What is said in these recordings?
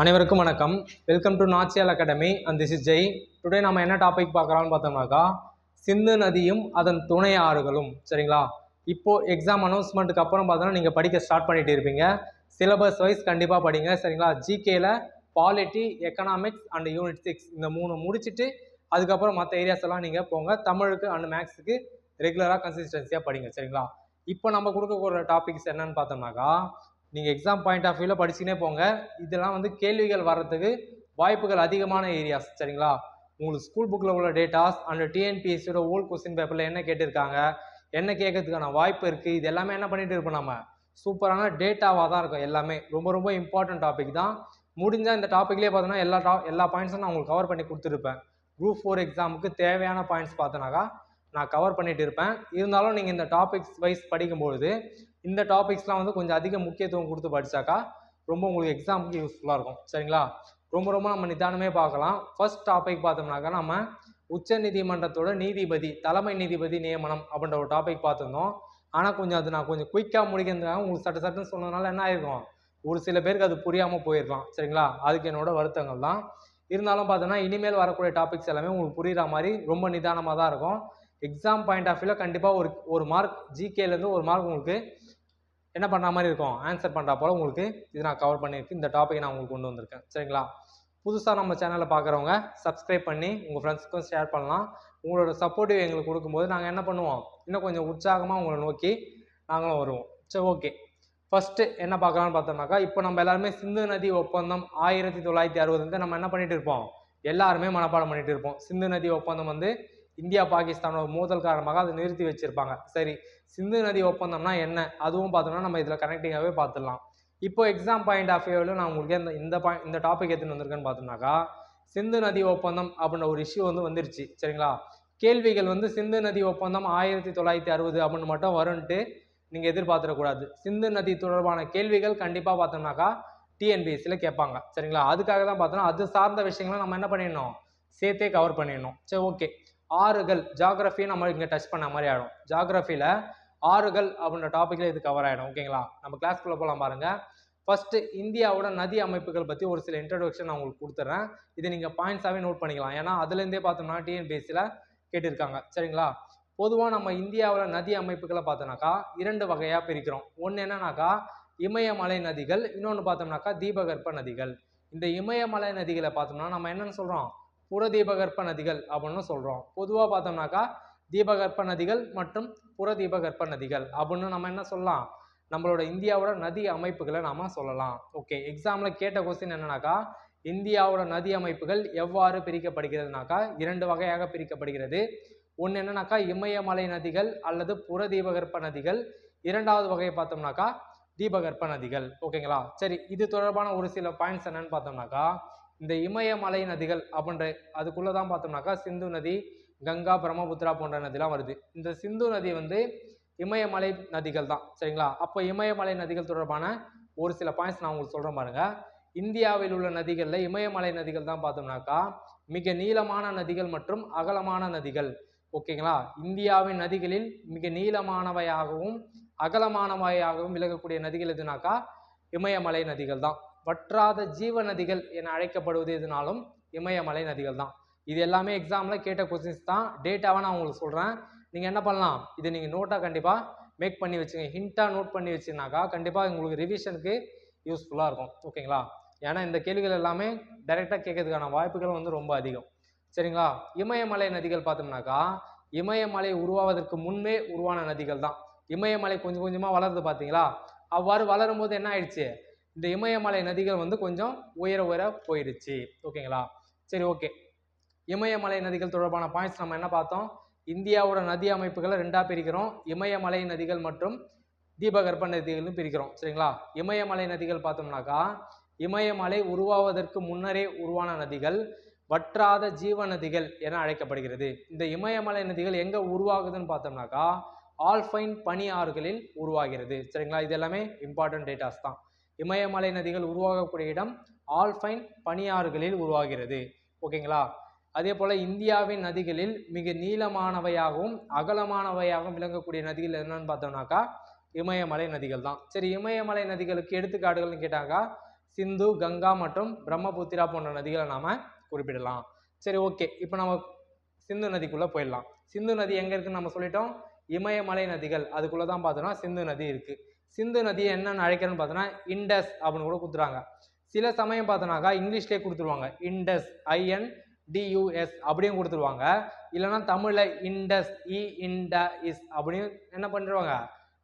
அனைவருக்கும் வணக்கம். Welcome to Nachiyal academy and this is Jai today நம்ம என்ன டாபிக் பார்க்குறோம்னு பார்த்தோம்னாக்கா சிந்து நதியும் அதன் துணை ஆறுகளும் சரிங்களா? இப்போ எக்ஸாம் அனௌன்ஸ்மெண்ட்டுக்கு அப்புறம் பார்த்தோன்னா நீங்கள் படிக்க ஸ்டார்ட் பண்ணிட்டு இருப்பீங்க. சிலபஸ் வைஸ் கண்டிப்பாக படிங்க சரிங்களா? ஜிகேல polity economics and unit six இந்த மூணு முடிச்சுட்டு அதுக்கப்புறம் மற்ற ஏரியாஸ் எல்லாம் நீங்கள் போங்க. தமிழுக்கு அண்ட் மேக்ஸுக்கு ரெகுலராக கன்சிஸ்டன்சியாக படிங்க சரிங்களா? இப்போ நம்ம கொடுக்கக்கூடிய டாபிக்ஸ் என்னன்னு பார்த்தோம்னாக்கா நீங்கள் எக்ஸாம் பாயிண்ட் ஆஃப் வியூவில் படிச்சுனே போங்க. இதெல்லாம் வந்து கேள்விகள் வர்றதுக்கு வாய்ப்புகள் அதிகமான ஏரியாஸ் சரிங்களா? உங்களுக்கு ஸ்கூல் புக்கில் உள்ள டேட்டாஸ் அண்ட் டிஎன்பிஎஸ்சியோட ஓல்ட் கொஸ்டின் பேப்பரில் என்ன கேட்டிருக்காங்க? என்ன கேட்கறதுக்கான வாய்ப்பு இருக்குது இது எல்லாமே என்ன பண்ணிகிட்டு இருப்போம் நம்ம சூப்பரான டேட்டாவாக தான் இருக்கும் எல்லாமே. ரொம்ப ரொம்ப இம்பார்ட்டன்ட் டாபிக் தான். முடிஞ்சால் இந்த டாப்பிக்லேயே பார்த்தோன்னா எல்லா டா எல்லா பாயிண்ட்ஸும் நான் உங்களுக்கு கவர் பண்ணி கொடுத்துருப்பேன். குரூப் ஃபோர் எக்ஸாமுக்கு தேவையான பாயிண்ட்ஸ் பார்த்தோன்னாக்கா நான் கவர் பண்ணிட்டு இருப்பேன். இருந்தாலும் நீங்கள் இந்த டாபிக்ஸ் வைஸ் படிக்கும்பொழுது இந்த டாபிக்ஸ்லாம் வந்து கொஞ்சம் அதிக முக்கியத்துவம் கொடுத்து படிச்சாக்கா ரொம்ப உங்களுக்கு எக்ஸாமுக்கு யூஸ்ஃபுல்லாக இருக்கும். சரிங்களா? ரொம்ப ரொம்ப நம்ம நிதானமே பார்க்கலாம். ஃபர்ஸ்ட் டாபிக் பார்த்தோம்னாக்கா நம்ம உச்ச நீதிமன்றத்தோட நீதிபதி தலைமை நீதிபதி நியமனம் அப்படின்ற ஒரு டாபிக் பார்த்துருந்தோம். ஆனால் கொஞ்சம் அது நான் கொஞ்சம் குயிக்காக முடிக்கிறதுக்காக உங்களுக்கு சட்ட சட்டுன்னு சொன்னதுனால என்ன ஆயிருக்கும்? ஒரு சில பேருக்கு அது புரியாமல் போயிருக்கலாம். சரிங்களா? அதுக்கு என்னோட வருத்தங்கள் தான் இருந்தாலும் பார்த்தோன்னா இனிமேல் வரக்கூடிய டாபிக்ஸ் எல்லாமே உங்களுக்கு புரியுற மாதிரி ரொம்ப நிதானமாக தான் இருக்கும். எக்ஸாம் பாயிண்ட் ஆஃப் வியூவில் கண்டிப்பாக ஒரு ஒரு மார்க் ஜிகேலேருந்து ஒரு மார்க் உங்களுக்கு என்ன பண்ணுற மாதிரி இருக்கும்? ஆன்சர் பண்ணுறா போல் உங்களுக்கு இது நான் கவர் பண்ணியிருக்கேன் இந்த டாப்பிக்கை நான் உங்களுக்கு கொண்டு வந்திருக்கேன். சரிங்களா? புதுசாக நம்ம சேனலை பார்க்குறவங்க சப்ஸ்கிரைப் பண்ணி உங்கள் ஃப்ரெண்ட்ஸுக்கும் ஷேர் பண்ணலாம். உங்களோட சப்போர்ட்டிவ் எங்களுக்கு கொடுக்கும்போது நாங்கள் என்ன பண்ணுவோம்? இன்னும் கொஞ்சம் உற்சாகமாக உங்களை நோக்கி நாங்களும் வருவோம். சரி ஓகே ஃபஸ்ட்டு என்ன பார்க்கலாம்னு பார்த்தோம்னாக்கா இப்போ நம்ம எல்லாருமே சிந்து நதி ஒப்பந்தம் ஆயிரத்தி தொள்ளாயிரத்தி அறுபது வந்து நம்ம என்ன பண்ணிட்டு இருப்போம்? எல்லாருமே மனப்பாடம் பண்ணிட்டு இருப்போம். சிந்து நதி ஒப்பந்தம் வந்து இந்தியா பாகிஸ்தானோட மோதல் காரணமாக அதை நிறுத்தி வச்சிருப்பாங்க. சரி சிந்து நதி ஒப்பந்தம்னா என்ன? அதுவும் பார்த்தோம்னா நம்ம இதில் கனெக்டிங்காகவே பார்த்துடலாம். இப்போ எக்ஸாம் பாயிண்ட் ஆஃப் வியூவில் நான் உங்களுக்கு இந்த இந்த பாயிண்ட் இந்த டாபிக் எடுத்துன்னு வந்திருக்கேன்னு பார்த்தோம்னாக்கா சிந்து நதி ஒப்பந்தம் அப்படின்ற ஒரு இஷ்யூ வந்து வந்துருச்சு. சரிங்களா? கேள்விகள் வந்து சிந்து நதி ஒப்பந்தம் ஆயிரத்தி தொள்ளாயிரத்தி அறுபது அப்படின்னு மட்டும் வரும்ன்ட்டு நீங்கள் எதிர்பார்த்துடக்கூடாது. சிந்து நதி தொடர்பான கேள்விகள் கண்டிப்பாக பார்த்தோம்னாக்கா டிஎன்பிஎஸ்சியில் கேட்பாங்க. சரிங்களா? அதுக்காக தான் பார்த்தோம்னா அது சார்ந்த விஷயங்களை நம்ம என்ன பண்ணிடணும்? சேர்த்தே கவர் பண்ணிடணும். சரி ஓகே ஆறுகள் ஜாகிரஃபியை நம்ம இங்கே டச் பண்ண மாதிரி ஆகிடும் ஜாகிரஃபியில் ஆறுகள் அப்படின்ற டாப்பிக்கில் இது கவர் ஆகிடும் ஓகேங்களா நம்ம கிளாஸ்க்குள்ளே போகலாம் பாருங்கள் ஃபஸ்ட்டு இந்தியாவோட நதி அமைப்புகள் பற்றி ஒரு சில இன்ட்ரடக்ஷன் நான் உங்களுக்கு கொடுத்துட்றேன் இதை நீங்கள் பாயிண்ட்ஸாகவே நோட் பண்ணிக்கலாம். ஏன்னா அதுலேருந்தே பார்த்தோம்னா டிஎன்பிஎஸ்சியில் கேட்டிருக்காங்க. சரிங்களா? பொதுவாக நம்ம இந்தியாவில் நதி அமைப்புகளை பார்த்தோம்னாக்கா இரண்டு வகையாக பிரிக்கிறோம். ஒன்று என்னன்னாக்கா இமயமலை நதிகள் இன்னொன்று பார்த்தோம்னாக்கா தீபகற்ப நதிகள். இந்த இமயமலை நதிகளை பார்த்தோம்னா நம்ம என்னென்னு சொல்கிறோம் புறதீபகற்ப நதிகள் அப்படின்னு சொல்கிறோம் பொதுவாக பார்த்தோம்னாக்கா தீபகற்ப நதிகள் மற்றும் புறதீபகற்ப நதிகள் அப்படின்னு நம்ம என்ன சொல்லலாம்? நம்மளோட இந்தியாவோட நதி அமைப்புகளை நாம் சொல்லலாம். ஓகே எக்ஸாமில் கேட்ட கொஸ்டின் என்னன்னாக்கா இந்தியாவோட நதி அமைப்புகள் எவ்வாறு பிரிக்கப்படுகிறதுனாக்கா இரண்டு வகையாக பிரிக்கப்படுகிறது. ஒன்று என்னன்னாக்கா இமயமலை நதிகள் அல்லது புறதீபகற்ப நதிகள் இரண்டாவது வகையை பார்த்தோம்னாக்கா தீபகற்ப நதிகள் ஓகேங்களா சரி இது தொடர்பான ஒரு சில பாயிண்ட்ஸ் என்னன்னு பார்த்தோம்னாக்கா இந்த இமயமலை நதிகள் அப்படின்ற அதுக்குள்ளே தான் பார்த்தோம்னாக்கா சிந்து நதி கங்கா பிரம்மபுத்திரா போன்ற நதிலாம் வருது. இந்த சிந்து நதி வந்து இமயமலை நதிகள் தான். சரிங்களா? அப்போ இமயமலை நதிகள் தொடர்பான ஒரு சில பாயிண்ட்ஸ் நான் உங்களுக்கு சொல்கிறேன் பாருங்க. இந்தியாவில் உள்ள நதிகளில் இமயமலை நதிகள் தான் பார்த்தோம்னாக்கா மிக நீளமான நதிகள் மற்றும் அகலமான நதிகள். ஓகேங்களா இந்தியாவின் நதிகளில் மிக நீளமானவையாகவும் அகலமானவையாகவும் விலகக்கூடிய நதிகள் எதுனாக்கா? இமயமலை நதிகள் தான். வற்றாத ஜீவ நதிகள் என அழைக்கப்படுவது எதுனாலும் இமயமலை நதிகள் தான் இது எல்லாமே எக்ஸாமில் கேட்ட கொஸ்டின்ஸ் தான். டேட்டாவை நான் உங்களுக்கு சொல்கிறேன் நீங்கள் என்ன பண்ணலாம்? இதை நீங்கள் நோட்டாக கண்டிப்பாக மேக் பண்ணி வச்சுங்க. ஹிண்ட்டாக நோட் பண்ணி வச்சுனாக்கா கண்டிப்பாக உங்களுக்கு ரிவிஷனுக்கு யூஸ்ஃபுல்லாக இருக்கும். ஓகேங்களா ஏன்னா இந்த கேள்விகள் எல்லாமே டைரெக்டாக கேட்கறதுக்கான வாய்ப்புகள் வந்து ரொம்ப அதிகம். சரிங்களா? இமயமலை நதிகள் பார்த்தோம்னாக்கா இமயமலை உருவாவதற்கு முன்பே உருவான நதிகள் தான் இமயமலை கொஞ்சம் கொஞ்சமாக வளருது பார்த்தீங்களா? அவ்வாறு வளரும் போது என்ன ஆயிடுச்சு? இந்த இமயமலை நதிகள் வந்து கொஞ்சம் உயர உயர போயிடுச்சு ஓகேங்களா சரி ஓகே இமயமலை நதிகள் தொடர்பான பாயிண்ட்ஸ் நம்ம என்ன பார்த்தோம்? இந்தியாவோட நதி அமைப்புகளை ரெண்டாக பிரிக்கிறோம். இமயமலை நதிகள் மற்றும் தீபகற்ப நதிகள்னு பிரிக்கிறோம். சரிங்களா? இமயமலை நதிகள் பார்த்தோம்னாக்கா இமயமலை உருவாவதற்கு முன்னரே உருவான நதிகள் வற்றாத ஜீவ நதிகள் என அழைக்கப்படுகிறது. இந்த இமயமலை நதிகள் எங்கே உருவாகுதுன்னு பார்த்தோம்னாக்கா ஆல்ஃபைன் பனி ஆறுகளில் உருவாகிறது. சரிங்களா? இது எல்லாமே இம்பார்ட்டன்ட் டேட்டாஸ் தான். இமயமலை நதிகள் உருவாகக்கூடிய இடம் ஆல்ஃபைன் பனியாறுகளில் உருவாகிறது. ஓகேங்களா? அதே போல் இந்தியாவின் நதிகளில் மிக நீளமானவையாகவும் அகலமானவையாகவும் விளங்கக்கூடிய நதிகள் என்னன்னு பார்த்தோம்னாக்கா இமயமலை நதிகள் தான். சரி இமயமலை நதிகளுக்கு எடுத்துக்காட்டுகள்னு கேட்டாக்கா சிந்து கங்கா மற்றும் பிரம்மபுத்திரா போன்ற நதிகளை நாம குறிப்பிடலாம். சரி ஓகே. இப்போ நம்ம சிந்து நதிக்குள்ளே போயிடலாம். சிந்து நதி எங்கே இருக்குன்னு நம்ம சொல்லிட்டோம்? இமயமலை நதிகள். அதுக்குள்ளே தான் பார்த்தோன்னா சிந்து நதி இருக்குது சிந்து நதியை என்னென்னு அழைக்கிறேன்னு பார்த்தோன்னா இண்டஸ் அப்படின்னு கூட கொடுத்துறாங்க சில சமயம் பார்த்தோன்னாக்கா இங்கிலீஷ்லேயே கொடுத்துருவாங்க. இண்டஸ் ஐஎன் டியூஎஸ் அப்படியும் கொடுத்துருவாங்க. இல்லைன்னா தமிழில் இண்டஸ் இ e, இண்ட இஸ் அப்படின்னு என்ன பண்ணிடுவாங்க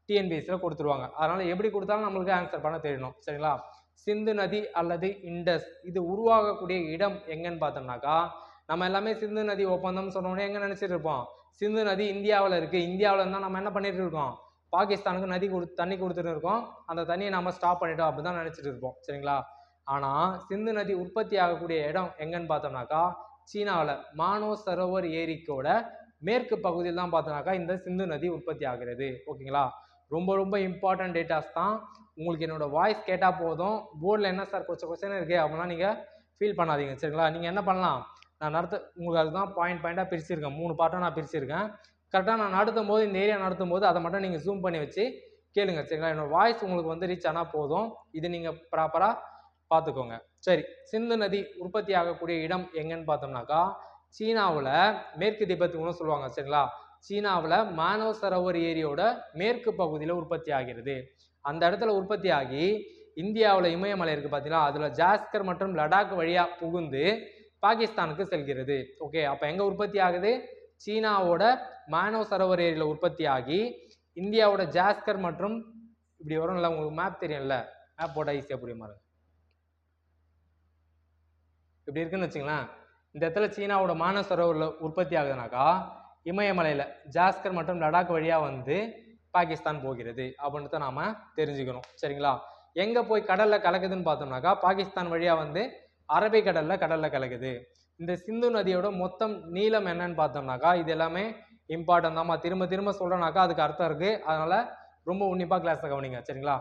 டிஎன்பிஎஸ்சியில் கொடுத்துருவாங்க. அதனால் எப்படி கொடுத்தாலும் நம்மளுக்கு ஆன்சர் பண்ண தெரியணும் சரிங்களா? சிந்து நதி அல்லது இண்டஸ் இது உருவாகக்கூடிய இடம் எங்கன்னு பார்த்தோம்னாக்கா நம்ம எல்லாமே சிந்து நதி ஒப்பந்தம் சொன்னோடனே எங்கே நினச்சிட்டு இருப்போம்? சிந்து நதி இந்தியாவில் இருக்குது இந்தியாவில் இருந்தால் நம்ம என்ன பண்ணிட்டு இருக்கோம்? பாகிஸ்தானுக்கு நதி கொடு தண்ணி கொடுத்துட்டு இருக்கோம். அந்த தண்ணியை நம்ம ஸ்டாப் பண்ணிட்டோம் அப்படி தான் நினச்சிட்டு இருப்போம். சரிங்களா? ஆனால் சிந்து நதி உற்பத்தி ஆகக்கூடிய இடம் எங்கன்னு பார்த்தோம்னாக்கா சீனாவில் மானோ சரோவர் ஏரிக்கோட மேற்கு பகுதியில் தான் பார்த்தோம்னாக்கா இந்த சிந்து நதி உற்பத்தி ஆகிறது. ஓகேங்களா? ரொம்ப ரொம்ப இம்பார்ட்டன்ட் டேட்டாஸ் தான். உங்களுக்கு என்னோட வாய்ஸ் கேட்டால் போதும். போர்டில் என்ன சார் கொச்ச கொஸ்டின் இருக்கு அப்படின்னா நீங்கள் ஃபீல் பண்ணாதீங்க. சரிங்களா? நீங்கள் என்ன பண்ணலாம்? நான் நடத்த உங்களுக்கு அதுதான் பாயிண்ட் பாயிண்ட்டாக பிரிச்சிருக்கேன். மூணு பார்ட்டாக நான் பிரிச்சிருக்கேன். கரெக்டாக நான் நடத்தும் போது இந்த ஏரியா நடத்தும் போது அதை மட்டும் நீங்கள் ஜூம் பண்ணி வச்சு கேளுங்க சரிங்களா? என்னோட வாய்ஸ் உங்களுக்கு வந்து ரீச் ஆனால் போதும். இது நீங்கள் ப்ராப்பராக பார்த்துக்கோங்க. சரி சிந்து நதி உற்பத்தி ஆகக்கூடிய இடம் எங்கன்னு பார்த்தோம்னாக்கா சீனாவில் மேற்கு திபத்துக்குன்னு சொல்லுவாங்க சரிங்களா? சீனாவில் மானவ சரோவர் ஏரியோட மேற்கு பகுதியில் உற்பத்தி ஆகிறது. அந்த இடத்துல உற்பத்தி ஆகி இந்தியாவில் இமயமலை இருக்குது பார்த்தீங்கன்னா அதில் ஜாஸ்கர் மற்றும் லடாக் வழியாக புகுந்து பாகிஸ்தானுக்கு செல்கிறது. ஓகே அப்போ எங்கே உற்பத்தி ஆகுது? சீனாவோட மானவ சரோவர் ஏரியில் உற்பத்தி ஆகி இந்தியாவோட ஜாஸ்கர் மற்றும் இப்படி வரும்ல உங்களுக்கு மேப் தெரியும்ல? மேப் போட்டால் ஈஸியாக புரிய மாதிரி இப்படி இருக்குன்னு வச்சுங்களேன். இந்த இடத்துல சீனாவோட மானவ சரோவரில் உற்பத்தி ஆகுதுனாக்கா இமயமலையில் ஜாஸ்கர் மற்றும் லடாக் வழியாக வந்து பாகிஸ்தான் போகிறது அப்படின்றத நாம் தெரிஞ்சுக்கணும். சரிங்களா? எங்கே போய் கடலில் கலக்குதுன்னு பார்த்தோம்னாக்கா பாகிஸ்தான் வழியாக வந்து அரபிக்கடலில் கடலில் கலக்குது. இந்த சிந்து நதியோட மொத்தம் நீளம் என்னன்னு பார்த்தோம்னாக்கா இது எல்லாமே இம்பார்ட்டன் தான்மா திரும்ப திரும்ப சொல்கிறேனாக்கா அதுக்கு அர்த்தம் இருக்குது அதனால் ரொம்ப உன்னிப்பாக கிளாஸை கவனிங்க சரிங்களா?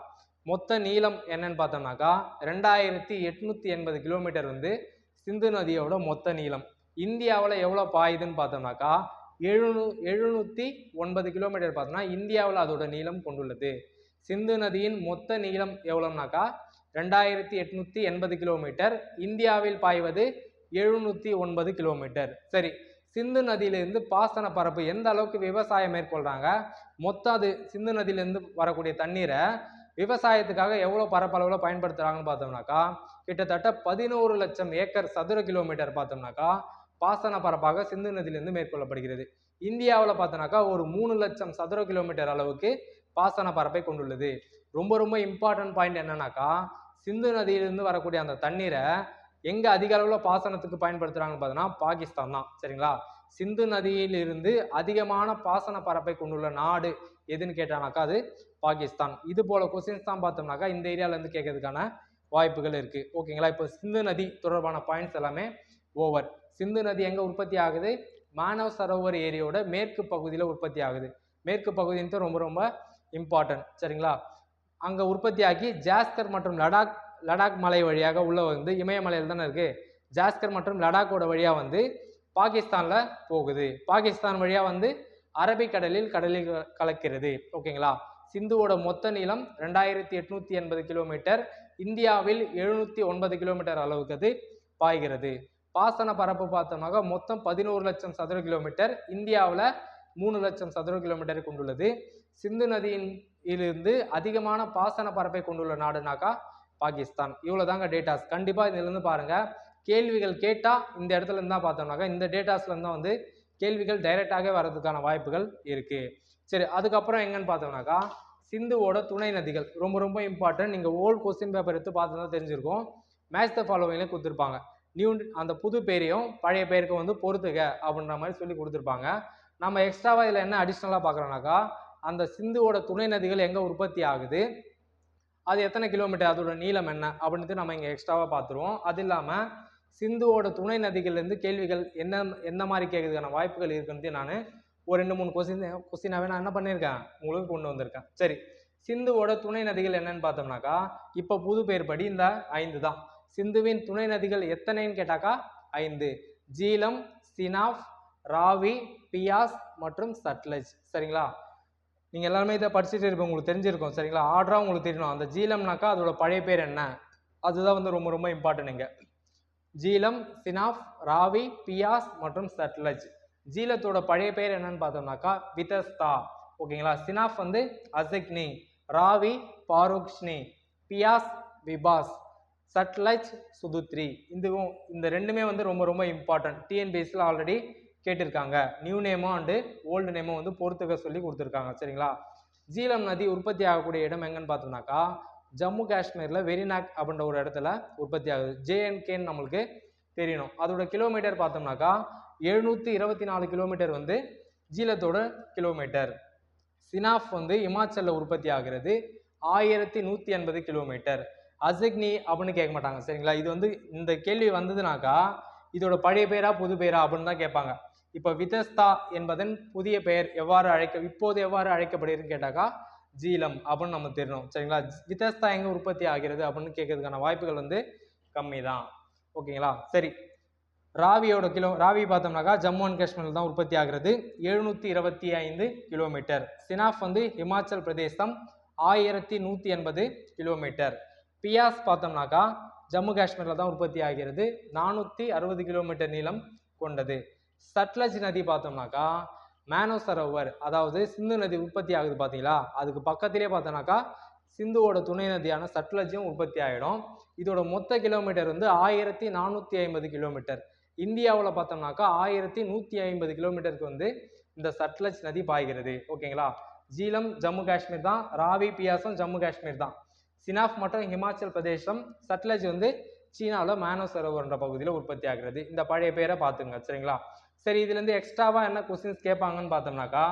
மொத்த நீளம் என்னன்னு பார்த்தோம்னாக்கா ரெண்டாயிரத்தி எட்நூற்றி எண்பது கிலோமீட்டர் வந்து சிந்து நதியோட மொத்த நீளம். இந்தியாவில் எவ்வளோ பாயுதுன்னு பார்த்தோம்னாக்கா எழுநூ எழுநூற்றி ஒன்பது கிலோமீட்டர் பார்த்தோம்னா இந்தியாவில் அதோட நீளம் கொண்டுள்ளது. சிந்து நதியின் மொத்த நீளம் எவ்வளோனாக்கா ரெண்டாயிரத்தி எட்நூற்றி எண்பது கிலோமீட்டர் இந்தியாவில் பாய்வது எழுநூற்றி ஒன்பது கிலோமீட்டர் சரி சிந்து நதியிலிருந்து பாசன பரப்பு எந்த அளவுக்கு விவசாயம் மேற்கொள்கிறாங்க மொத்தம் அது சிந்து நதியிலேருந்து வரக்கூடிய தண்ணீரை விவசாயத்துக்காக எவ்வளோ பரப்பளவில் பயன்படுத்துகிறாங்கன்னு பார்த்தோம்னாக்கா கிட்டத்தட்ட பதினோரு லட்சம் ஏக்கர் சதுர கிலோமீட்டர் பார்த்தோம்னாக்கா பாசன பரப்பாக சிந்து நதியிலேருந்து மேற்கொள்ளப்படுகிறது. இந்தியாவில் பார்த்தோம்னாக்கா ஒரு மூணு லட்சம் சதுர கிலோமீட்டர் அளவுக்கு பாசன பரப்பை கொண்டுள்ளது. ரொம்ப ரொம்ப இம்பார்ட்டன்ட் பாயிண்ட் என்னன்னாக்கா சிந்து நதியிலிருந்து வரக்கூடிய அந்த தண்ணீரை எங்கே அதிக அளவில் பாசனத்துக்கு பயன்படுத்துகிறாங்கன்னு பார்த்தோன்னா பாகிஸ்தான் தான். சரிங்களா? சிந்து நதியிலிருந்து அதிகமான பாசன பரப்பை கொண்டுள்ள நாடு எதுன்னு கேட்டானாக்கா அது பாகிஸ்தான். இது போல கொஸ்டின்ஸ் தான் பார்த்தோம்னாக்கா இந்த ஏரியாவிலேருந்து கேட்கறதுக்கான வாய்ப்புகள் இருக்குது ஓகேங்களா? இப்போ சிந்து நதி தொடர்பான பாயிண்ட்ஸ் எல்லாமே ஓவர் சிந்து நதி எங்கே உற்பத்தி ஆகுது? மானவ் சரோவர் ஏரியோட மேற்கு பகுதியில் உற்பத்தி ஆகுது. மேற்கு பகுதின்ட்டு ரொம்ப ரொம்ப இம்பார்ட்டன்ட் சரிங்களா? அங்கே உற்பத்தியாகி ஜாஸ்கர் மற்றும் லடாக் லடாக் மலை வழியாக உள்ள வந்து இமயமலையில் தானே இருக்குது ஜாஸ்கர் மற்றும் லடாக்கோட வழியாக வந்து பாகிஸ்தானில் போகுது. பாகிஸ்தான் வழியாக வந்து அரபிக்கடலில் கடலில் க- கலக்கிறது. ஓகேங்களா? சிந்துவோட மொத்த நீளம் ரெண்டாயிரத்தி எட்நூற்றி எண்பது கிலோமீட்டர். இந்தியாவில் எழுநூற்றி ஒன்பது கிலோமீட்டர் அளவுக்கு அது பாய்கிறது. பாசன பரப்பு பார்த்தோம்னாக்கா மொத்தம் பதினோரு லட்சம் சதுர கிலோமீட்டர். இந்தியாவில் மூணு லட்சம் சதுர கிலோமீட்டர் கொண்டுள்ளது. சிந்து நதியின் இருந்து அதிகமான பாசன பரப்பை கொண்டுள்ள நாடுனாக்கா பாகிஸ்தான். இவ்வளோ தாங்க டேட்டாஸ் கண்டிப்பாக இதுலேருந்து பாருங்கள் கேள்விகள் கேட்டால் இந்த இடத்துல இருந்து தான் பார்த்தோம்னாக்கா இந்த டேட்டாஸ்லேருந்து தான் வந்து கேள்விகள் டைரெக்டாகவே வர்றதுக்கான வாய்ப்புகள் இருக்குது சரி அதுக்கப்புறம் எங்கன்னு பார்த்தோம்னாக்கா சிந்துவோட துணை நதிகள். ரொம்ப ரொம்ப இம்பார்ட்டன்ட் நீங்கள் ஓல்டு கொஸ்டின் பேப்பர் எடுத்து பார்த்தா தெரிஞ்சிருக்கும். மேட்ச் த ஃபாலோவிங்லேயே கொடுத்துருப்பாங்க. நியூ அந்த புது பேரையும் பழைய பேருக்கு வந்து பொறுத்துக அப்படின்ற மாதிரி சொல்லி கொடுத்துருப்பாங்க. நம்ம எக்ஸ்ட்ராவாக இதில் என்ன அடிஷ்னலாக பார்க்குறோம்னாக்கா அந்த சிந்துவோட துணை நதிகள் எங்கே உற்பத்தி ஆகுது? அது எத்தனை கிலோமீட்டர் அதோட நீளம் என்ன? அப்படின்ட்டு நம்ம இங்கே எக்ஸ்ட்ராவாக பார்த்துருவோம். அது இல்லாமல் சிந்துவோட துணை நதிகள்லேருந்து கேள்விகள் என்ன என்ன மாதிரி கேட்கறதுக்கான வாய்ப்புகள் இருக்குன்ட்டு நான் ஒரு ரெண்டு மூணு கொஸ்டின் கொஸ்டினாகவே நான் என்ன பண்ணியிருக்கேன்? உங்களுக்கு கொண்டு வந்திருக்கேன். சரி. சிந்துவோட துணை நதிகள் என்னன்னு பார்த்தோம்னாக்கா இப்போ புது பேர் படி இந்த ஐந்து தான். சிந்துவின் துணை நதிகள் எத்தனைன்னு கேட்டாக்கா ஐந்து. ஜீலம் சினாஃப் ராவி பியாஸ் மற்றும் சட்லஜ். சரிங்களா? நீங்கள் எல்லாருமே இதை படிச்சுட்டு இருப்போம் உங்களுக்கு தெரிஞ்சிருக்கும். சரிங்களா? ஆர்டராக உங்களுக்கு தெரியணும். அந்த ஜீலம்னாக்கா அதோட பழைய பேர் என்ன? அதுதான் வந்து ரொம்ப ரொம்ப இம்பார்ட்டன்ட் இங்கே. ஜீலம் சினாஃப் ராவி பியாஸ் மற்றும் சட்லஜ். ஜீலத்தோட பழைய பெயர் என்னன்னு பார்த்தோம்னாக்கா விதஸ்தா. ஓகேங்களா? சினாஃப் வந்து அசக்னி ராவி பாரோக்ஷ்னி பியாஸ் விபாஸ் சட்லஜ் சுதுத்ரி. இதுவும் இந்த ரெண்டுமே வந்து ரொம்ப ரொம்ப இம்பார்ட்டன்ட் டிஎன்பிஎஸ்சியில் ஆல்ரெடி கேட்டிருக்காங்க. நியூ நேமோ அண்டு ஓல்டு நேமோ வந்து பொறுத்துக்க சொல்லி கொடுத்துருக்காங்க. சரிங்களா? ஜீலம் நதி உற்பத்தி ஆகக்கூடிய இடம் எங்கன்னு பார்த்தோம்னாக்கா ஜம்மு காஷ்மீரில் வெரிநாக் அப்படின்ற ஒரு இடத்துல உற்பத்தி ஆகுது. ஜேஎன்கேன்னு நம்மளுக்கு தெரியணும். அதோட கிலோமீட்டர் பார்த்தோம்னாக்கா எழுநூற்றி இருபத்தி நாலு கிலோமீட்டர் வந்து ஜீலத்தோட கிலோமீட்டர் சினாஃப் வந்து இமாச்சலில் உற்பத்தி ஆகிறது ஆயிரத்தி நூற்றி எண்பது கிலோமீட்டர் அசக்னி அப்படின்னு கேட்க மாட்டாங்க. சரிங்களா? இது வந்து இந்த கேள்வி வந்ததுனாக்கா இதோட பழைய பேரா புது பேரா அப்படின்னு தான் கேட்பாங்க. இப்போ விதஸ்தா என்பதன் புதிய பெயர் எவ்வாறு அழைக்க இப்போது எவ்வாறு அழைக்கப்படுகிறதுன்னு கேட்டாக்கா ஜீலம் அப்படின்னு நம்ம தெரியணும் சரிங்களா? விதஸ்தா எங்கே உற்பத்தி ஆகிறது அப்படின்னு கேட்கறதுக்கான வாய்ப்புகள் வந்து கம்மி தான் ஓகேங்களா? சரி. ராவியோட கிலோ ராவி பார்த்தோம்னாக்கா ஜம்மு அண்ட் காஷ்மீரில் தான் உற்பத்தி ஆகிறது. எழுநூற்றி இருபத்தி ஐந்து கிலோமீட்டர். சினாஃப் வந்து ஹிமாச்சல் பிரதேசம் ஆயிரத்தி நூற்றி எண்பது கிலோமீட்டர். பியாஸ் பார்த்தோம்னாக்கா ஜம்மு காஷ்மீரில் தான் உற்பத்தி ஆகிறது. நானூற்றி அறுபது கிலோமீட்டர் நீளம் கொண்டது. சட்லஜ் நதி பார்த்தோம்னாக்கா மேனோ சரோவர் அதாவது சிந்து நதி உற்பத்தி ஆகுது பார்த்தீங்களா? அதுக்கு பக்கத்திலே பார்த்தோம்னாக்கா சிந்துவோட துணை நதியான சட்லஜும் உற்பத்தி ஆகிடும் இதோட மொத்த கிலோமீட்டர் வந்து ஆயிரத்தி நானூற்றி ஐம்பது கிலோமீட்டர். இந்தியாவில் பார்த்தோம்னாக்கா ஆயிரத்தி நூற்றி ஐம்பது கிலோமீட்டருக்கு வந்து இந்த சட்லஜ் நதி பாய்கிறது. ஓகேங்களா? ஜீலம் ஜம்மு காஷ்மீர் தான். ராவி பியாசம் ஜம்மு காஷ்மீர் தான். சினாப் மற்றும் ஹிமாச்சல் பிரதேசம் சட்லஜ் வந்து சீனாவில் மேனோ சரோவர்ன்ற பகுதியில் உற்பத்தி ஆகிறது. இந்த பழைய பேரை பார்த்துங்க சரிங்களா? சரி இதுலேருந்து எக்ஸ்ட்ராவாக என்ன கொஸ்டின்ஸ் கேட்பாங்கன்னு பார்த்தோம்னாக்கா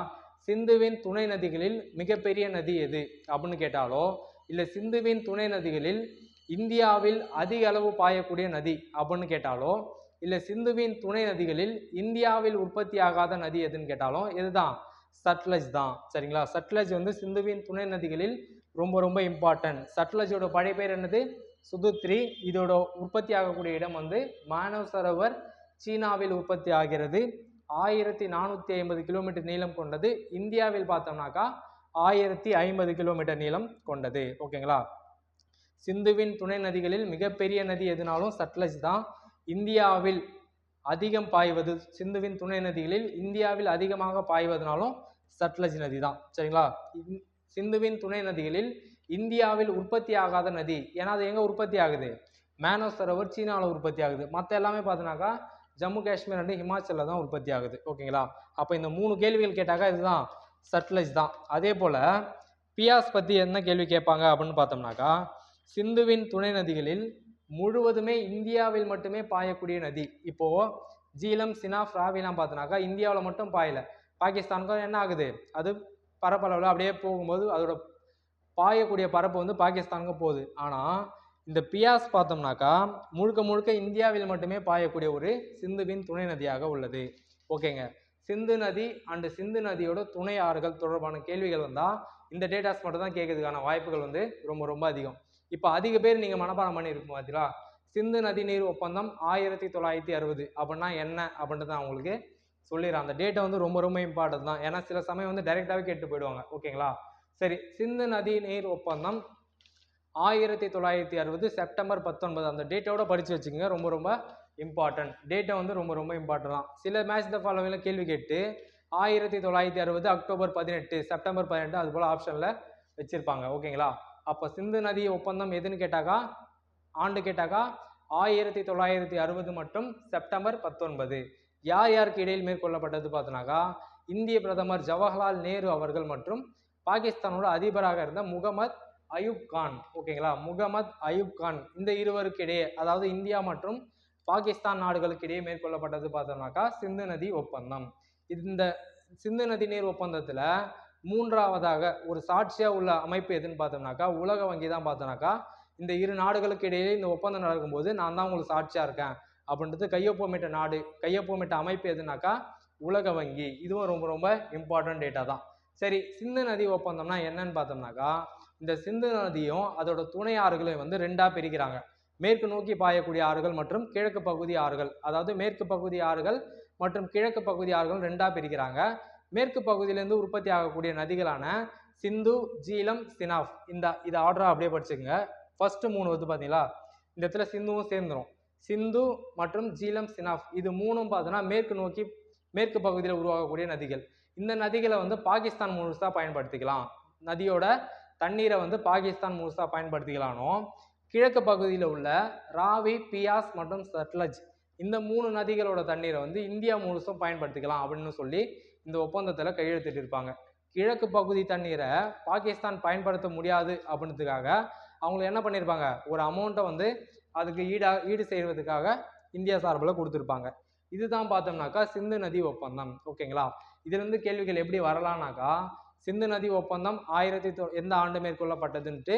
சிந்துவின் துணை நதிகளில் மிகப்பெரிய நதி எது அப்படின்னு கேட்டாலோ இல்லை சிந்துவின் துணை நதிகளில் இந்தியாவில் அதிக அளவு பாயக்கூடிய நதி அப்படின்னு கேட்டாலோ இல்லை சிந்துவின் துணை நதிகளில் இந்தியாவில் உற்பத்தி ஆகாத நதி எதுன்னு கேட்டாலும் இதுதான் சட்லஜ் தான். சரிங்களா? சட்லஜ் வந்து சிந்துவின் துணை நதிகளில் ரொம்ப ரொம்ப இம்பார்ட்டன்ட் சட்லஜோட பழைய பேர் என்னது? சுதுத்ரி. இதோட உற்பத்தி ஆகக்கூடிய இடம் வந்து மானவ் சரோவர் சீனாவில் உற்பத்தி ஆகிறது. ஆயிரத்தி நானூற்றி ஐம்பது கிலோமீட்டர் நீளம் கொண்டது. இந்தியாவில் பார்த்தோம்னாக்கா ஆயிரத்தி ஐம்பது கிலோமீட்டர் நீளம் கொண்டது. ஓகேங்களா? சிந்துவின் துணை நதிகளில் மிகப்பெரிய நதி எதுனாலும் சட்லஜ் தான். இந்தியாவில் அதிகம் பாய்வது சிந்துவின் துணை நதிகளில் இந்தியாவில் அதிகமாக பாய்வதனாலும் சட்லஜ் நதி தான். சரிங்களா? இந்- சிந்துவின் துணை நதிகளில் இந்தியாவில் உற்பத்தி ஆகாத நதி. ஏன்னா அது எங்கே உற்பத்தி ஆகுது? மேனோ சரோவர் சீனாவில் உற்பத்தி ஆகுது. மற்ற எல்லாமே பார்த்தோன்னாக்கா ஜம்மு காஷ்மீர் அண்ட் ஹிமாச்சலில் தான் உற்பத்தி ஆகுது. ஓகேங்களா? அப்போ இந்த மூணு கேள்விகள் கேட்டாக்கா இதுதான் சட்லஜ் தான். அதே போல் பியாஸ் பற்றி என்ன கேள்வி கேட்பாங்க அப்படின்னு பார்த்தோம்னாக்கா சிந்துவின் துணை நதிகளில் முழுவதுமே இந்தியாவில் மட்டுமே பாயக்கூடிய நதி. இப்போது ஜீலம் சினாப் ராவிலாம் பார்த்தோன்னாக்கா இந்தியாவில் மட்டும் பாயல. பாகிஸ்தானுக்கும் என்ன ஆகுது? அது பரப்பளவில் அப்படியே போகும்போது அதோட பாயக்கூடிய பரப்பு வந்து பாகிஸ்தானுக்கும் போகுது. ஆனால் இந்த பியாஸ் பார்த்தோம்னாக்கா முழுக்க முழுக்க இந்தியாவில் மட்டுமே பாயக்கூடிய ஒரு சிந்துவின் துணை நதியாக உள்ளது. ஓகேங்க. சிந்து நதி அண்டு சிந்து நதியோட துணை ஆறுகள் தொடர்பான கேள்விகள் வந்தால் இந்த டேட்டாஸ் மட்டும் தான் கேட்கறதுக்கான வாய்ப்புகள் வந்து ரொம்ப ரொம்ப அதிகம். இப்போ அதிக பேர் நீங்கள் மனப்பாடம் பண்ணியிருக்கும் பார்த்தீங்களா சிந்து நதி நீர் ஒப்பந்தம் ஆயிரத்தி தொள்ளாயிரத்தி அறுபது அப்படின்னா என்ன அப்படின்ட்டு நான் உங்களுக்கு சொல்லிடுறேன். அந்த டேட்டா வந்து ரொம்ப ரொம்ப இம்பார்ட்டன்ட் தான். ஏன்னா சில சமயம் வந்து டைரெக்டாகவே கேட்டு போயிடுவாங்க. ஓகேங்களா? சரி சிந்து நதி நீர் ஒப்பந்தம் ஆயிரத்தி தொள்ளாயிரத்தி அறுபது செப்டம்பர் பத்தொன்பது. அந்த டேட்டோட படித்து வச்சுக்கோங்க. ரொம்ப ரொம்ப இம்பார்ட்டன்ட் டேட்டா வந்து ரொம்ப ரொம்ப இம்பார்ட்டன்ட் தான். சில மேட்ச் த ஃபாலோவிங்கில் கேள்வி கேட்டு ஆயிரத்தி தொள்ளாயிரத்தி அறுபது அக்டோபர் பதினெட்டு செப்டம்பர் பதினெட்டு அது போல் ஆப்ஷனில் வச்சுருப்பாங்க. ஓகேங்களா அப்போ சிந்து நதி ஒப்பந்தம் எதுன்னு கேட்டாக்கா? ஆண்டு கேட்டாக்கா? ஆயிரத்தி தொள்ளாயிரத்தி அறுபது மற்றும் செப்டம்பர் பத்தொன்பது. யார் யாருக்கு இடையில் மேற்கொள்ளப்பட்டது பார்த்தோன்னாக்கா இந்திய பிரதமர் ஜவஹர்லால் நேரு அவர்கள் மற்றும் பாகிஸ்தானோட அதிபராக இருந்த முகமது அயூப் கான் ஓகேங்களா முகமது அயூப் கான் இந்த இருவருக்கு இடையே அதாவது இந்தியா மற்றும் பாகிஸ்தான் நாடுகளுக்கு இடையே மேற்கொள்ளப்பட்டது பார்த்தோம்னாக்கா சிந்து நதி ஒப்பந்தம். இந்த சிந்து நதி நீர் ஒப்பந்தத்தில் மூன்றாவதாக ஒரு சாட்சியாக உள்ள அமைப்பு எதுன்னு பார்த்தோம்னாக்கா உலக வங்கி தான் பார்த்தோம்னாக்கா இந்த இரு நாடுகளுக்கு இடையே இந்த ஒப்பந்தம் நடக்கும்போது நான் தான் உங்களுக்கு சாட்சியாக இருக்கேன் அப்படின்றது கையொப்பமிட்ட நாடு கையொப்பமிட்ட அமைப்பு எதுனாக்கா உலக வங்கி. இதுவும் ரொம்ப ரொம்ப இம்பார்ட்டன்ட் டேட்டா தான். சரி சிந்து நதி ஒப்பந்தம்னா என்னன்னு பார்த்தோம்னாக்கா இந்த சிந்து நதியும் அதோட துணை ஆறுகளையும் வந்து ரெண்டா பிரிக்கிறாங்க. மேற்கு நோக்கி பாயக்கூடிய ஆறுகள் மற்றும் கிழக்கு பகுதி ஆறுகள். அதாவது மேற்கு பகுதி ஆறுகள் மற்றும் கிழக்கு பகுதி ஆறுகள் ரெண்டா பிரிக்கிறாங்க. மேற்கு பகுதியிலேருந்து உற்பத்தி ஆகக்கூடிய நதிகளான சிந்து ஜீலம் சினாஃப் இந்த இது ஆர்டராக அப்படியே படிச்சுக்கோங்க. ஃபர்ஸ்ட் மூணு வந்து பார்த்தீங்களா இந்த இடத்துல சிந்துவும் சேர்ந்துரும். சிந்து மற்றும் ஜீலம் சினாஃப் இது மூணும் பார்த்தோன்னா மேற்கு நோக்கி மேற்கு பகுதியில் உருவாகக்கூடிய நதிகள். இந்த நதிகளை வந்து பாகிஸ்தான் முழுசாக பயன்படுத்திக்கலாம். நதியோட தண்ணீரை வந்து பாகிஸ்தான் முழுசாக பயன்படுத்திக்கலானோ கிழக்கு பகுதியில் உள்ள ராவி பியாஸ் மற்றும் சட்லஜ் இந்த மூணு நதிகளோட தண்ணீரை வந்து இந்தியா முழுசும் பயன்படுத்திக்கலாம் அப்படின்னு சொல்லி இந்த ஒப்பந்தத்தில் கையெழுத்திட்டு இருப்பாங்க. கிழக்கு பகுதி தண்ணீரை பாகிஸ்தான் பயன்படுத்த முடியாது அப்படின்றதுக்காக அவங்க என்ன பண்ணியிருப்பாங்க ஒரு அமௌண்ட்டை வந்து அதுக்கு ஈடா ஈடு செய்வதற்காக இந்தியா சார்பில் கொடுத்துருப்பாங்க. இதுதான் பார்த்தோம்னாக்கா சிந்து நதி ஒப்பந்தம். ஓகேங்களா? இதுலேருந்து கேள்விகள் எப்படி வரலான்னாக்கா சிந்து நதி ஒப்பந்தம் ஆயிரத்தி தொ எந்த ஆண்டு மேற்கொள்ளப்பட்டதுன்ட்டு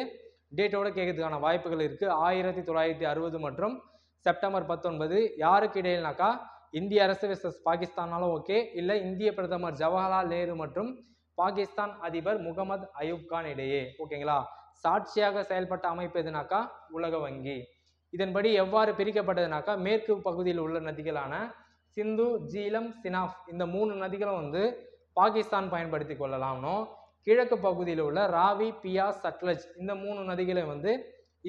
டேட்டோட கேட்கறதுக்கான வாய்ப்புகள் இருக்குது ஆயிரத்தி தொள்ளாயிரத்தி அறுபது மற்றும் செப்டம்பர் பத்தொன்பது யாருக்கு இடையில்னாக்கா இந்திய அரசு விசஸ் பாகிஸ்தானாலும் ஓகே இல்லை இந்திய பிரதமர் ஜவஹர்லால் நேரு மற்றும் பாகிஸ்தான் அதிபர் முகமது அயூப் கான் இடையே ஓகேங்களா சாட்சியாக செயல்பட்ட அமைப்பு எதுனாக்கா உலக வங்கி. இதன்படி எவ்வாறு பிரிக்கப்பட்டதுனாக்கா மேற்கு பகுதியில் உள்ள நதிகளான சிந்து ஜீலம் சினாப் இந்த மூணு நதிகளும் வந்து பாகிஸ்தான் பயன்படுத்தி கொள்ளலாம்னோ கிழக்கு பகுதியில் உள்ள ராவி பியா சட்லஜ் இந்த மூணு நதிகளை வந்து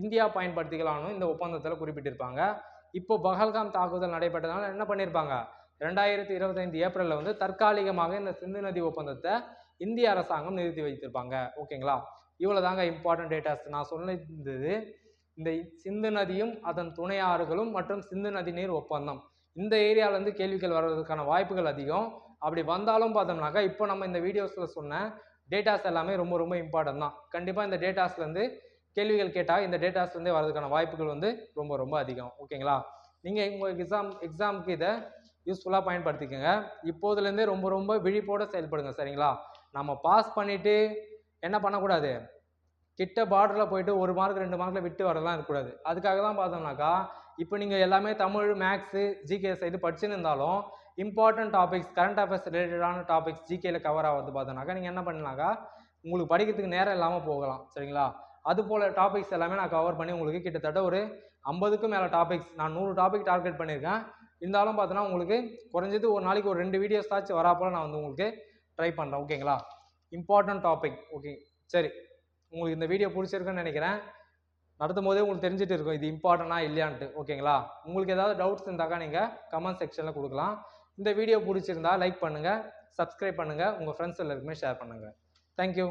இந்தியா பயன்படுத்திக்கலாம்னு இந்த ஒப்பந்தத்தில் குறிப்பிட்டிருப்பாங்க. இப்போ பஹல்காம் தாக்குதல் நடைபெற்றதால என்ன பண்ணியிருப்பாங்க ரெண்டாயிரத்தி இருபத்தைந்து ஏப்ரலில் வந்து தற்காலிகமாக இந்த சிந்து நதி ஒப்பந்தத்தை இந்திய அரசாங்கம் நிறுத்தி வைத்திருப்பாங்க. ஓகேங்களா? இவ்வளோ தாங்க இம்பார்ட்டன்ட் டேட்டாஸ் நான் சொன்னது இந்த சிந்து நதியும் அதன் துணை ஆறுகளும் மற்றும் சிந்து நதி நீர் ஒப்பந்தம். இந்த ஏரியாவிலேருந்து கேள்விகள் வர்றதுக்கான வாய்ப்புகள் அதிகம். அப்படி வந்தாலும் பார்த்தோம்னாக்கா இப்போ நம்ம இந்த வீடியோஸில் சொன்ன டேட்டாஸ் எல்லாமே ரொம்ப ரொம்ப இம்பார்ட்டன்ட் தான். கண்டிப்பாக இந்த டேட்டாஸ்லேருந்து கேள்விகள் கேட்டால் இந்த டேட்டாஸ்லேருந்தே வரதுக்கான வாய்ப்புகள் வந்து ரொம்ப ரொம்ப அதிகம். ஓகேங்களா நீங்கள் உங்கள் எக்ஸாம் எக்ஸாமுக்கு இதை யூஸ்ஃபுல்லாக பயன்படுத்திக்கோங்க. இப்போதுலேருந்தே ரொம்ப ரொம்ப விழிப்போடு செயல்படுங்க சரிங்களா? நம்ம பாஸ் பண்ணிவிட்டு என்ன பண்ணக்கூடாது? கிட்ட பார்டரில் போயிட்டு ஒரு மார்க் ரெண்டு மார்க்கில் விட்டு வரலாம் இருக்கக்கூடாது. அதுக்காக தான் பார்த்தோம்னாக்கா இப்போ நீங்கள் எல்லாமே தமிழ் மேக்ஸு ஜிகே சைடு படிச்சுன்னு இருந்தாலும் இம்பார்ட்டன்ட் டாபிக்ஸ் கரண்ட் அஃபேர்ஸ் ரிலேட்டடான டாபிக்ஸ் ஜிகேல கவர் ஆகுது பார்த்தோன்னாக்கா நீங்கள் என்ன பண்ணலாக்கா உங்களுக்கு படிக்கிறதுக்கு நேரம் இல்லாமல் போகலாம் சரிங்களா? அது போல் டாபிக்ஸ் எல்லாமே நான் கவர் பண்ணி உங்களுக்கு கிட்டத்தட்ட ஒரு ஐம்பதுக்கும் மேலே டாபிக்ஸ் நான் நூறு டாபிக் டார்கெட் பண்ணியிருக்கேன். இருந்தாலும் பார்த்தோன்னா உங்களுக்கு குறைஞ்சது ஒரு நாளைக்கு ஒரு ரெண்டு வீடியோஸ் தாச்சு வராப்போல நான் வந்து உங்களுக்கு ட்ரை பண்ணுறேன் ஓகேங்களா? இம்பார்ட்டன்ட் டாபிக் ஓகே சரி. உங்களுக்கு இந்த வீடியோ பிடிச்சிருக்குன்னு நினைக்கிறேன். நடத்தும் போதே உங்களுக்கு தெரிஞ்சுட்டு இருக்கும் இது இம்பார்ட்டனா இல்லையான்ட்டு ஓகேங்களா? உங்களுக்கு ஏதாவது டவுட்ஸ் இருந்தாக்கா நீங்கள் கமெண்ட் செக்ஷனில் கொடுக்கலாம். இந்த வீடியோ பிடிச்சிருந்தா லைக் பண்ணுங்கள் சப்ஸ்கிரைப் பண்ணுங்கள் உங்கள் ஃப்ரெண்ட்ஸ் எல்லாருக்குமே ஷேர் பண்ணுங்கள் தேங்க்யூ